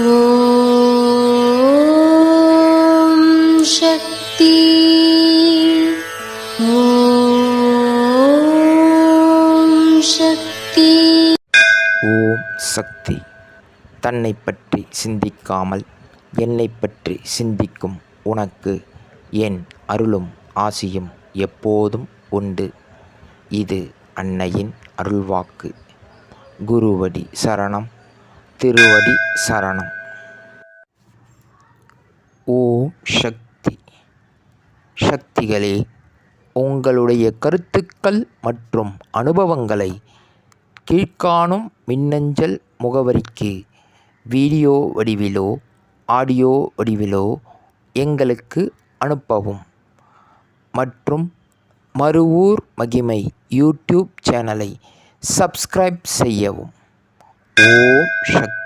ॐ शक्ति ॐ शक्ति ஓம் சக்தி தன்னை பற்றி சிந்திக்காமல் என்னை பற்றி சிந்திக்கும் உனக்கு என் அருளும் ஆசியும் எப்போதும் உண்டு இது அன்னையின் அருள்வாக்கு குருவடி சரணம் திருவடி சரணம். ஓம் சக்தி சக்திகளே உங்களுடைய கருத்துக்கள் மற்றும் அனுபவங்களை கீழ்காணும் மின்னஞ்சல் முகவரிக்கு வீடியோ வடிவிலோ ஆடியோ வடிவிலோ எங்களுக்கு அனுப்பவும். மற்றும் மறுவூர் மகிமை யூடியூப் சேனலை சப்ஸ்கிரைப் செய்யவும். ஓம் சக்தி